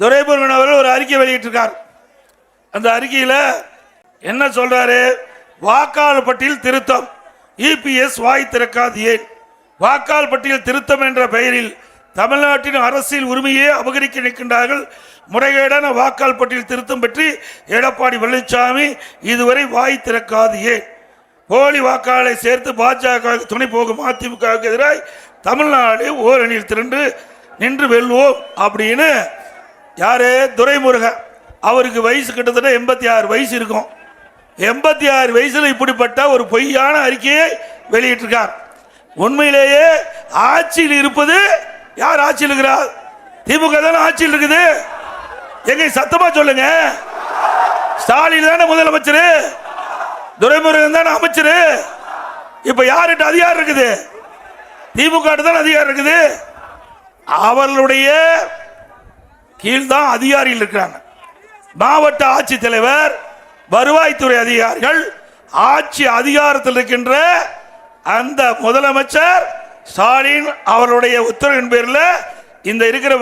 துரைமுருகன் அவர்கள் ஒரு அறிக்கை வெளியிட்டிருக்கார். அந்த அறிக்கையில் என்ன சொல்றாரு? வாக்காளர் பட்டியல் திருத்தம். இபிஎஸ் வாய் திறக்காது ஏன்? வாக்காளர் பட்டியல் திருத்தம் என்ற பெயரில் தமிழ்நாட்டின் அரசியல் உரிமையை அபகரிக்க நிற்கின்றார்கள். முறைகேடான வாக்காளர் பட்டியல் திருத்தம் பற்றி எடப்பாடி பழனிசாமி இதுவரை வாய் திறக்காது ஏன்? போலி வாக்காளரை சேர்த்து பாஜக துணை போகும் அதிமுகவுக்கு எதிராக தமிழ்நாடு ஓரணியில் திரண்டு நின்று வெல்வோம் அப்படின்னு யாரு துரைமுருகன் அவருக்கு வயசு கிட்டத்தட்ட எண்பத்தி ஆறு வயசு இருக்கும். எண்பத்தி ஆறு வயசுல இப்படிப்பட்ட ஒரு பொய்யான அறிக்கையை வெளியிட்டிருக்கார். உண்மையிலேயே ஆட்சியில் இருப்பது யார் ஆட்சியில் இருக்கிறார்? திமுக தானே ஆட்சியில் இருக்குது. எங்க சத்தமா சொல்லுங்க. ஸ்டாலின் தானே முதலமைச்சர். துரைமுருகன் தானே அமைச்சர். இப்ப யார்கிட்ட அதிகாரம் இருக்குது? திமுக தான் தானே அதிகாரம் இருக்குது. அவர்களுடைய கீழ்தான் அதிகாரிகள் இருக்கிறாங்க. மாவட்ட ஆட்சித்தலைவர் வருவாய்த்துறை அதிகாரிகள் ஆட்சி அதிகாரத்தில் இருக்கின்ற அந்த முதலமைச்சர் ஸ்டாலின் அவருடைய உத்தரவின் பேரில் இந்த இருக்கிற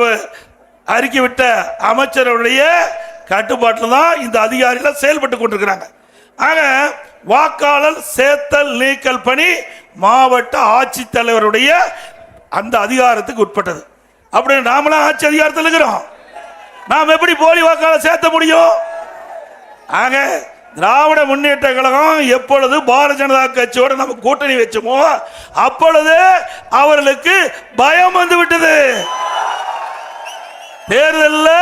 அறிக்கை விட்ட அமைச்சருடைய கட்டுப்பாட்டில் தான் இந்த அதிகாரிகள் செயல்பட்டு கொண்டிருக்கிறாங்க. ஆக வாக்காளர் சேர்த்தல் நீக்கல் பணி மாவட்ட ஆட்சித்தலைவருடைய அந்த அதிகாரத்துக்கு உட்பட்டது. அப்படி நாமளாம் ஆட்சி அதிகாரத்தில் இருக்கிறோம். நாம் எப்படி போலி வாக்காளர் சேர்த்த முடியும்? ஆக திராவிட முன்னேற்ற கழகம் எப்பொழுது பாரதிய ஜனதா கட்சியோட நம்ம கூட்டணி வச்சோமோ அப்பொழுது அவர்களுக்கு பயம் வந்து விட்டது. தேர்தலில்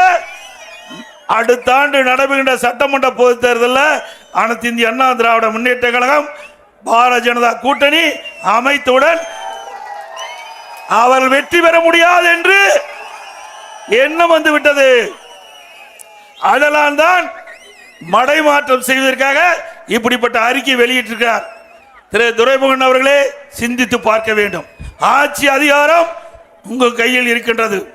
அடுத்த ஆண்டு நடைபெறுகின்ற சட்டமன்ற பொது தேர்தலில் அனைத்து இந்திய அண்ணா திராவிட முன்னேற்ற கழகம் பாரதிய ஜனதா கூட்டணி அமைத்துடன் அவர்கள் வெற்றி பெற முடியாது என்று எண்ணம் வந்து விட்டது? அதெல்லாம் தான் மடை மாற்றம் செய்வதற்காக இப்படிப்பட்ட அறிக்கை வெளியிட்டிருக்கிறார். திரு. துரைமுகன் அவர்களே சிந்தித்து பார்க்க வேண்டும். ஆட்சி அதிகாரம் உங்கள் கையில் இருக்கின்றது.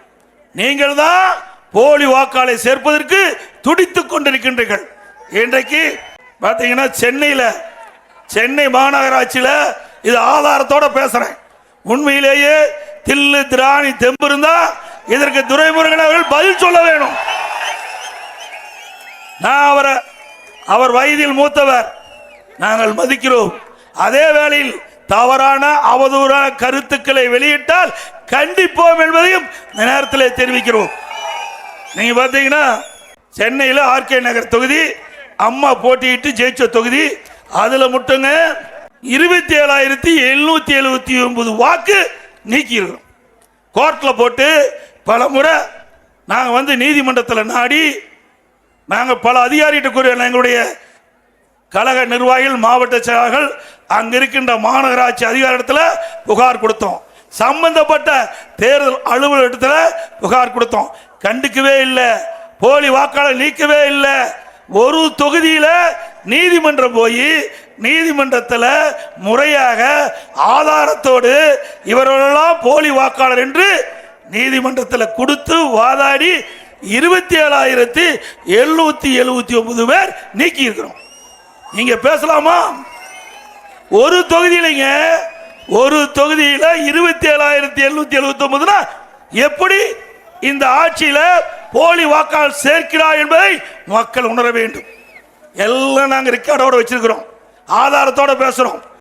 நீங்கள் தான் போலி வாக்காளை சேர்ப்பதற்கு துடித்துக் கொண்டிருக்கின்றீர்கள். இன்றைக்கு பார்த்தீங்கன்னா சென்னையில் சென்னை மாநகராட்சியில் இது ஆதாரத்தோட பேசுகிறேன் உண்மையிலேயே தில்லு திராணி தெம்பு இருந்தால் இதற்கு துரைமுருகன் அவர்கள் பதில் சொல்ல வேணும். நான் அவரை அவர் வயதில் மூத்தவர். நாங்கள் மதிக்கிறோம். அதே வேளையில் தவறான அவதூறான கருத்துக்களை வெளியிட்டால் கண்டிப்போம் என்பதையும் இந்த நேரத்தில் தெரிவிக்கிறோம். நீங்க பார்த்தீங்கன்னா சென்னையில் ஆர்கே நகர் தொகுதி அம்மா போட்டியிட்டு ஜெயிச்ச தொகுதி அதுல மட்டுங்க இருபத்தி ஏழாயிரத்தி எழுநூத்தி எழுபத்தி ஒன்பது வாக்கு நீக்கியிருக்கிறோம். கோர்ட்டில் போட்டு பல முறை நாங்கள் வந்து நீதிமன்றத்தில் நாடி நாங்கள் பல அதிகாரிகிட்ட கூறிய எங்களுடைய கழக நிர்வாகிகள் மாவட்ட செயலாளர்கள் அங்கே இருக்கின்ற மாநகராட்சி அதிகாரத்தில் புகார் கொடுத்தோம். சம்பந்தப்பட்ட தேர்தல் அலுவலகத்தில் புகார் கொடுத்தோம். கண்டுக்கவே இல்லை. போலி வாக்காளர் நீக்கவே இல்லை. ஒரு தொகுதியில் நீதிமன்றம் போய் நீதிமன்றத்தில் முறையாக ஆதாரத்தோடு இவர்களெல்லாம் போலி வாக்காளர் என்று நீதிமன்றத்தில் கொடுத்து வாதாடி இருபத்தி ஏழாயிரத்தி எழுநூத்தி எழுபத்தி ஒன்பது பேர் நீக்கி இருக்கிறோம் நீங்க பேசலாமா? ஒரு தொகுதியிலைங்க ஒரு தொகுதியில் இருபத்தி ஏழாயிரத்தி எழுநூத்தி எழுபத்தி ஒன்பதுனா எப்படி இந்த ஆட்சியில் போலி வாக்காளர் சேர்க்கிறார் என்பதை மக்கள் உணர வேண்டும். எல்லாம் நாங்கள் ரெக்கார்டோடு வச்சிருக்கிறோம். ஆதாரத்தோடு பேசுகிறோம்